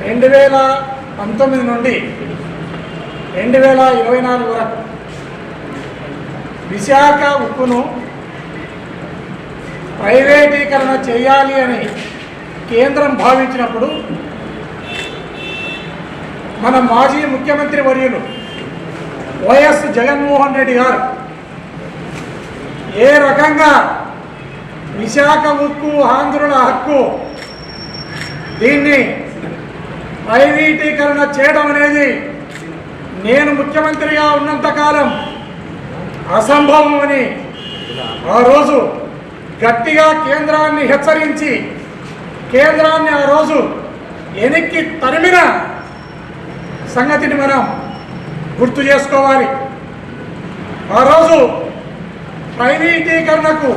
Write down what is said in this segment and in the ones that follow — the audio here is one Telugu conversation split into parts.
రెండు వేల పంతొమ్మిది నుండి రెండు వేల ఇరవై నాలుగు వరకు విశాఖ ఉక్కును ప్రైవేటీకరణ చేయాలి అని కేంద్రం భావించినప్పుడు మన మాజీ ముఖ్యమంత్రి వర్యులు వైఎస్ జగన్మోహన్ రెడ్డి గారు ఏ రకంగా విశాఖ ఉక్కు ఆంధ్రుల హక్కు దీన్ని ప్రైవేటీకరణ చేయడం అనేది నేను ముఖ్యమంత్రిగా ఉన్నంతకాలం అసంభవం అని ఆ రోజు గట్టిగా కేంద్రాన్ని హెచ్చరించి కేంద్రాన్ని ఆ రోజు ఎనిక్కి తరిమిన సంగతిని మనం గుర్తు చేసుకోవాలి. ఆ రోజు ప్రైవేటీకరణకు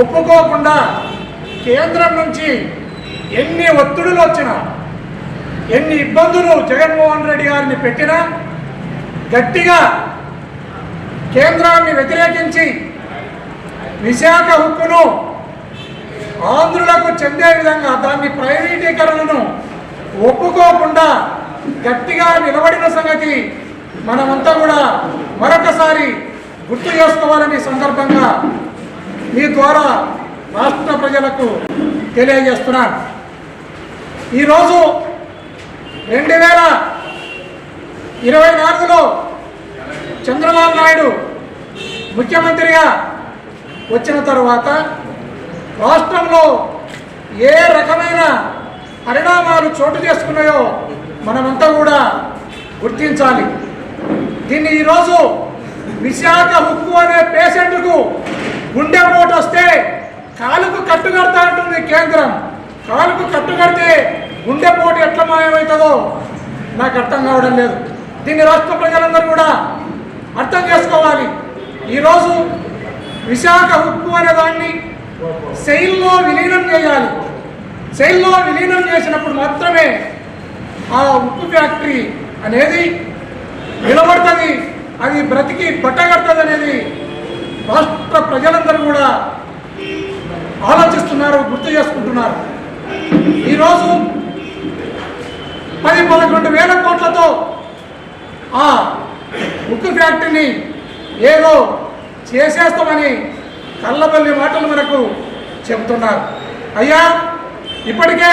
ఒప్పుకోకుండా కేంద్రం నుంచి ఎన్ని ఒత్తిడులు వచ్చినా ఎన్ని ఇబ్బందులు జగన్మోహన్ రెడ్డి గారిని పెట్టినా గట్టిగా కేంద్రాన్ని వ్యతిరేకించి విశాఖ హక్కును ఆంధ్రులకు చెందే విధంగా దాన్ని ప్రైవేటీకరణను ఒప్పుకోకుండా గట్టిగా నిలబడిన సంగతి మనమంతా కూడా మరొకసారి గుర్తు చేసుకోవాలని సందర్భంగా మీ ద్వారా రాష్ట్ర ప్రజలకు తెలియజేస్తున్నాను. ఈరోజు రెండు వేల ఇరవై నాలుగులో చంద్రబాబు నాయుడు ముఖ్యమంత్రిగా వచ్చిన తర్వాత రాష్ట్రంలో ఏ రకమైన పరిణామాలు చోటు చేసుకున్నాయో మనమంతా కూడా గుర్తించాలి. దీన్ని ఈరోజు విశాఖ హుక్కు అనే పేషెంట్కు గుండె పోటు వస్తే కాలుకు కట్టుకడతా అంటుంది కేంద్రం. కాలుకు కట్టుకడితే గుండెపోటు ఎట్లా మాయమవుతుందో నాకు అర్థం కావడం లేదు. దీన్ని రాష్ట్ర ప్రజలందరూ కూడా అర్థం చేసుకోవాలి. ఈరోజు విశాఖ ఉక్కు అనే దాన్ని శైల్లో విలీనం చేయాలి. శైల్లో విలీనం చేసినప్పుడు మాత్రమే ఆ ఉక్కు ఫ్యాక్టరీ అనేది నిలబడుతుంది. అది బ్రతికి పట్టగడుతుంది అనేది రాష్ట్ర ప్రజలందరూ కూడా ఆలోచిస్తున్నారు గుర్తు చేసుకుంటున్నారు. ఈరోజు పది పదకొండు వేల కోట్లతో ఆ ఉక్కు ఫ్యాక్టరీని ఏదో చేసేస్తామని కళ్ళబల్లి మాటలు మనకు చెబుతున్నారు. అయ్యా ఇప్పటికే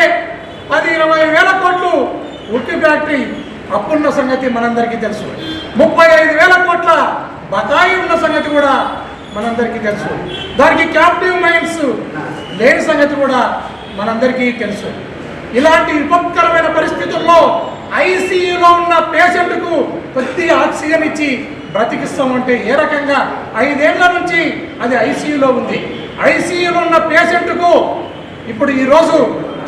పది ఇరవై వేల కోట్లు ఉక్కు ఫ్యాక్టరీ అప్పున్న సంగతి మనందరికీ తెలుసు. ముప్పై ఐదు వేల కోట్ల బకాయి ఉన్న సంగతి కూడా మనందరికీ తెలుసు. దానికి క్యాప్టివ్ మైండ్స్ లేని సంగతి కూడా మనందరికీ తెలుసు. ఇలాంటి విపత్కరమైన పరిస్థితుల్లో ఐసీయూలో ఉన్న పేషెంట్కు ప్రతి ఆక్సిజన్ ఇచ్చి బ్రతికిస్తామంటే ఏ రకంగా? ఐదేళ్ళ నుంచి అది ఐసీయూలో ఉంది. ఐసీయూలో ఉన్న పేషెంట్కు ఇప్పుడు ఈరోజు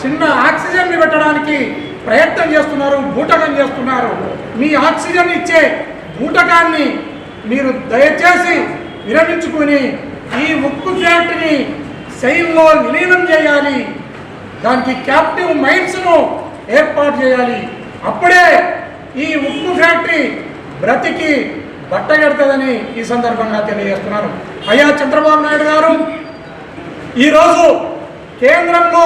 చిన్న ఆక్సిజన్ని పెట్టడానికి ప్రయత్నం చేస్తున్నారు బూటకం చేస్తున్నారు. మీ ఆక్సిజన్ ఇచ్చే బూటకాన్ని మీరు దయచేసి విరమించుకుని ఈ ఉక్కు ఫ్యాక్టరీని శైల్లో విలీనం చేయాలి. దానికి క్యాప్టివ్ మైండ్స్ను ఏర్పాటు చేయాలి. అప్పుడే ఈ ఉక్కు ఫ్యాక్టరీ బ్రతికి బట్టగడుతుందని ఈ సందర్భంగా తెలియజేస్తున్నాను అయ్యా చంద్రబాబు నాయుడు గారు ఈరోజు కేంద్రంలో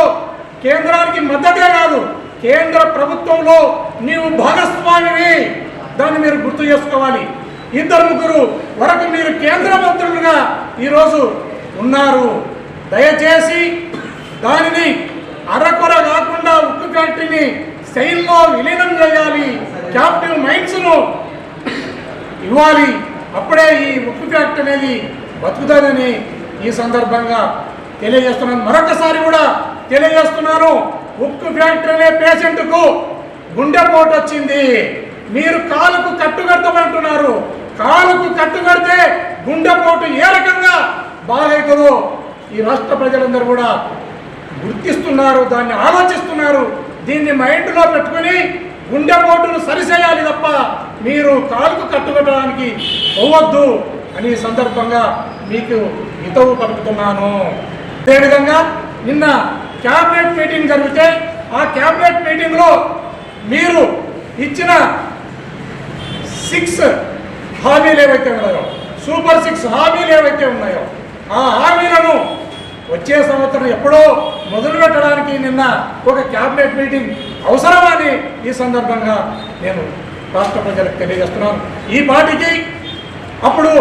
కేంద్రానికి మద్దతే కాదు కేంద్ర ప్రభుత్వంలో నీవు భాగస్వామివి. దాన్ని మీరు గుర్తు చేసుకోవాలి. ఇద్దరు ముగ్గురు వరకు మీరు కేంద్ర మంత్రులుగా ఈరోజు ఉన్నారు. దయచేసి దానిని అరకొర కాకుండా ఉక్కు ఫ్యాక్టరీని సెయిల్లో విలీనం చేయాలి. క్యాప్టివ్ మైండ్స్ను ఇవ్వాలి. అప్పుడే ఈ ఉక్కు ఫ్యాక్టరీ అనేది బతుకుతుందని ఈ సందర్భంగా తెలియజేస్తున్నాను. మరొకసారి కూడా తెలియజేస్తున్నాను. ఉక్కు ఫ్యాక్టరీ అనే పేషెంట్కు గుండెపోటు వచ్చింది. మీరు కాలుకు కట్టుకడతామంటున్నారు కాలుకు కట్టుకడితే గుండెపోటు ఏ రకంగా బాగైతుందో ఈ రాష్ట్ర ప్రజలందరూ కూడా గుర్తిస్తున్నారు దాన్ని ఆలోచిస్తున్నారు. దీన్ని మైండ్లో పెట్టుకుని గుండెపోటును సరిచేయాలి తప్ప మీరు కాలుకు కట్టుకోవడానికి పోవద్దు అని సందర్భంగా మీకు హితవు పలుకుతున్నాను. అదేవిధంగా నిన్న క్యాబినెట్ మీటింగ్ జరిగితే ఆ క్యాబినెట్ మీటింగ్లో మీరు ఇచ్చిన సిక్స్ హామీలు ఏవైతే ఉన్నాయో సూపర్ సిక్స్ హామీలు ఏవైతే ఉన్నాయో ఆ హామీలను వచ్చే సంవత్సరం ఎప్పుడో మొదలు పెట్టడానికి నిన్న ఒక క్యాబినెట్ మీటింగ్ అవసరమని ఈ సందర్భంగా నేను రాష్ట్ర ప్రజలకు తెలియజేస్తున్నాను. ఈ పార్టీకి అప్పుడు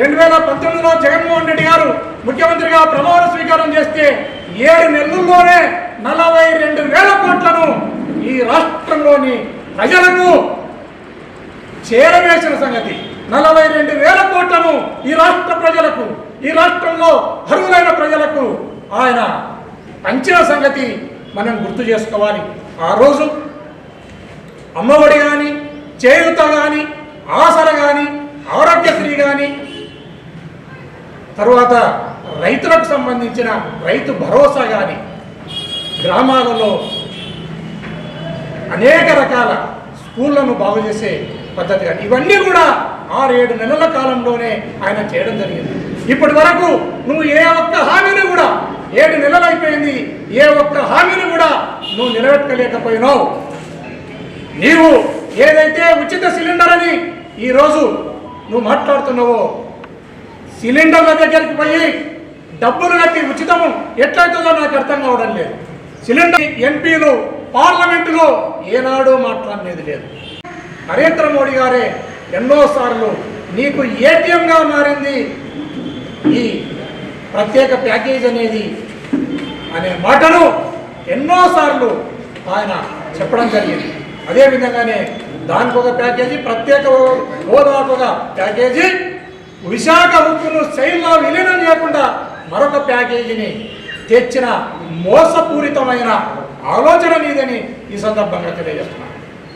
రెండు వేల పంతొమ్మిదిలో జగన్మోహన్ రెడ్డి గారు ముఖ్యమంత్రిగా ప్రమాణ స్వీకారం చేస్తే ఏడు నెలల్లోనే నలభై రెండు వేల కోట్లను ఈ రాష్ట్రంలోని ప్రజలకు చేరవేసిన సంగతి. నలభై రెండు వేల కోట్లను ఈ రాష్ట్ర ప్రజలకు ఈ రాష్ట్రంలో అర్హులైన ప్రజలకు ఆయన పంచిన సంగతి మనం గుర్తు చేసుకోవాలి. ఆ రోజు అమ్మఒడి కానీ చేయూత కానీ ఆసర కానీ ఆరోగ్యశ్రీ కానీ తరువాత రైతులకు సంబంధించిన రైతు భరోసా కానీ గ్రామాలలో అనేక రకాల స్కూళ్ళను బాగు చేసే పద్ధతి కానీ ఇవన్నీ కూడా ఆరు ఏడు నెలల కాలంలోనే ఆయన చేయడం జరిగింది. ఇప్పటి వరకు నువ్వు ఏ ఒక్క హామీని కూడా ఏ ఒక్క హామీని కూడా నువ్వు నిలబెట్టలేకపోయినావు నీవు ఏదైతే ఉచిత సిలిండర్ అని ఈరోజు నువ్వు మాట్లాడుతున్నావో సిలిండర్ల దగ్గరికి పోయి డబ్బులు కట్టి ఉచితము ఎట్లయితుందో నాకు అర్థం కావడం లేదు. సిలిండర్ ఎంపీలు పార్లమెంటులో ఏనాడో మాట్లాడలేదు లేదు. నరేంద్ర మోడీ గారే ఎన్నోసార్లు నీకు ఏటీఎంగా మారింది? ఈ ప్రత్యేక ప్యాకేజ్ అనేది అనే మాటను ఎన్నోసార్లు ఆయన చెప్పడం జరిగింది. అదేవిధంగానే దానికి ఒక ప్యాకేజీ ప్రత్యేక హోదాకు ఒక ప్యాకేజీ విశాఖ ఉక్కును శైలిలో విలీనం చేయకుండా మరొక ప్యాకేజీని తెచ్చిన మోసపూరితమైన ఆలోచన నీదని ఈ సందర్భంగా తెలియజేస్తున్నాను.